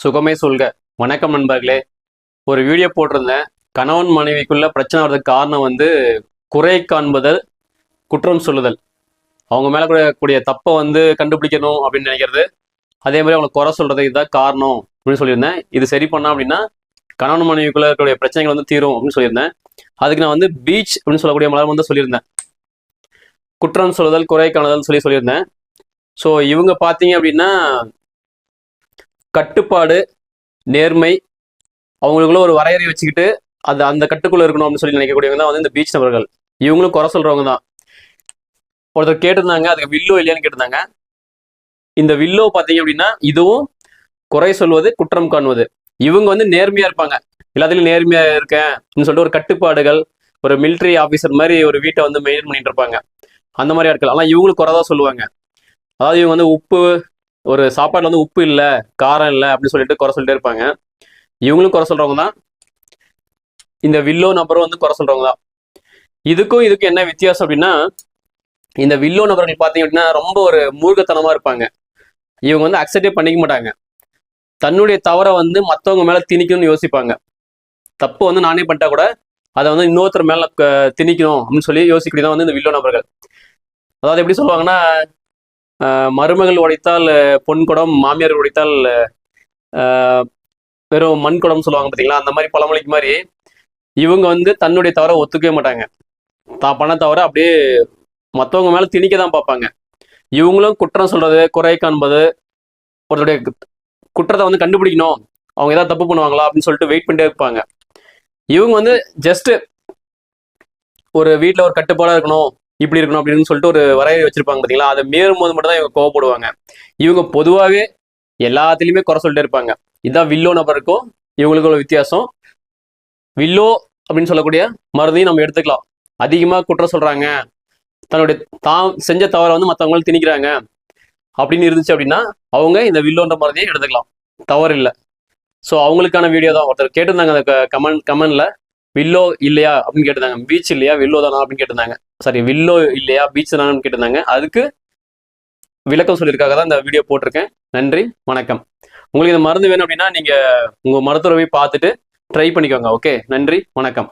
சுகமே சொல்க. வணக்கம் நண்பர்களே. ஒரு வீடியோ போட்டிருந்தேன். கணவன் மனைவிக்குள்ள பிரச்சனை வர்றதுக்கு காரணம் வந்து குறை காண்பதல் குற்றம் சொல்லுதல். அவங்க மேலே கூட கூடிய தப்பை வந்து கண்டுபிடிக்கணும் அப்படின்னு நினைக்கிறது. அதே மாதிரி அவங்களை குறை சொல்றது இதுதான் காரணம் அப்படின்னு சொல்லியிருந்தேன். இது சரி பண்ணா அப்படின்னா கணவன் மனைவிக்குள்ள இருக்கக்கூடிய பிரச்சனைகள் வந்து தீரும் அப்படின்னு சொல்லியிருந்தேன். அதுக்கு நான் வந்து பீச் அப்படின்னு சொல்லக்கூடிய மலர் வந்து சொல்லியிருந்தேன். குற்றம் சொல்லுதல் குறை காணுதல் சொல்லி சொல்லியிருந்தேன். ஸோ இவங்க பார்த்தீங்க அப்படின்னா கட்டுப்பாடு நேர்மை அவங்களுக்குள்ள ஒரு வரையறை வச்சுக்கிட்டு அது அந்த கட்டுக்குள்ள இருக்கணும் அப்படின்னு சொல்லி நினைக்கக்கூடியவங்க தான் வந்து இந்த பீச் நபர்கள். இவங்களும் குறை சொல்றவங்க தான். ஒருத்தர் கேட்டிருந்தாங்க அதுக்கு வில்லோ இல்லையான்னு கேட்டிருந்தாங்க. இந்த வில்லோ பார்த்தீங்க அப்படின்னா இதுவும் குறை சொல்வது குற்றம் காணுவது. இவங்க வந்து நேர்மையா இருப்பாங்க. எல்லாத்துலயும் நேர்மையா இருக்கேன் அப்படின்னு சொல்லிட்டு ஒரு கட்டுப்பாடுகள் ஒரு மிலிட்டரி ஆஃபீஸர் மாதிரி ஒரு வீட்டை வந்து மெயின்டைன் பண்ணிட்டு இருப்பாங்க. அந்த மாதிரி ஆட்கள் ஆனால் இவங்களும் குறை தான் சொல்லுவாங்க. அதாவது இவங்க வந்து உப்பு ஒரு சாப்பாடுல வந்து உப்பு இல்லை காரம் இல்லை அப்படின்னு சொல்லிட்டு குறை சொல்லிட்டே இருப்பாங்க. இவங்களும் குறை சொல்றவங்க தான். இந்த வில்லோ நபரும் வந்து குறை சொல்றவங்க தான். இதுக்கும் இதுக்கும் என்ன வித்தியாசம் அப்படின்னா இந்த வில்லோ நபர்கள் பார்த்தீங்க அப்படின்னா ரொம்ப ஒரு மூர்க்கத்தனமா இருப்பாங்க. இவங்க வந்து அக்செப்டே பண்ணிக்க மாட்டாங்க. தன்னுடைய தவறை வந்து மற்றவங்க மேல திணிக்கணும்னு யோசிப்பாங்க. தப்பு வந்து நானே பண்ணிட்டா கூட அதை வந்து இன்னொருத்தர் மேல திணிக்கணும் அப்படின்னு சொல்லி யோசிக்கக்கூடியதான் வந்து இந்த வில்லோ நபர்கள். அதாவது எப்படி சொல்லுவாங்கன்னா மருமகள் உடைத்தால் பொன் குடம் மாமியார் உடைத்தால் வெறும் மண் குடம் சொல்லுவாங்க பார்த்தீங்களா அந்த மாதிரி பழமொழிக்கு மாதிரி இவங்க வந்து தன்னுடைய தவறை ஒத்துக்கவே மாட்டாங்க. தான் பண்ண தவிர அப்படியே மற்றவங்க மேலே திணிக்க தான் பார்ப்பாங்க. இவங்களும் குற்றம் சொல்றது குறை காண்பது ஒருத்தருடைய குற்றத்தை வந்து கண்டுபிடிக்கணும். அவங்க ஏதாவது தப்பு பண்ணுவாங்களா அப்படின்னு சொல்லிட்டு வெயிட் பண்ணிட்டே இருப்பாங்க. இவங்க வந்து ஜஸ்ட் ஒரு வீட்டில் ஒரு கட்டுப்பாடாக இருக்கணும். இப்படி இருக்கணும் அப்படின்னு சொல்லிட்டு ஒரு வரையறை வச்சிருப்பாங்க பார்த்தீங்களா அதை மேலும் போது மட்டும் தான் இவங்க கோவப்படுவாங்க. இவங்க பொதுவாகவே எல்லாத்துலேயுமே குறை சொல்லிட்டு இருப்பாங்க. இதுதான் வில்லோ நபருக்கும் இவங்களுக்கு உள்ள வித்தியாசம். வில்லோ அப்படின்னு சொல்லக்கூடிய மருந்தையும் நம்ம எடுத்துக்கலாம். அதிகமாக குற்றம் சொல்கிறாங்க தன்னுடைய தான் செஞ்ச தவறை வந்து மற்றவங்களும் திணிக்கிறாங்க. அப்படின்னு இருந்துச்சு அப்படின்னா அவங்க இந்த வில்லோன்ற மருந்தையும் எடுத்துக்கலாம். தவறு இல்லை. ஸோ அவங்களுக்கான வீடியோ தான். ஒருத்தர் கேட்டிருந்தாங்க அந்த கமெண்ட் கமெண்ட்ல வில்லோ இல்லையா? அப்படின்னு கேட்டிருந்தாங்க. பீச் இல்லையா? வில்லோ தானா? அப்படின்னு கேட்டிருந்தாங்க. சாரி வில்லோ இல்லையா? பீச் தானு கேட்டிருந்தாங்க. அதுக்கு விளக்கம் சொல்லியிருக்காக தான் இந்த வீடியோ போட்டிருக்கேன். நன்றி வணக்கம். உங்களுக்கு இந்த மருந்து வேணும் அப்படின்னா நீங்க உங்க மருத்துவரை போய் பார்த்துட்டு ட்ரை பண்ணிக்கோங்க ஓகே நன்றி வணக்கம்.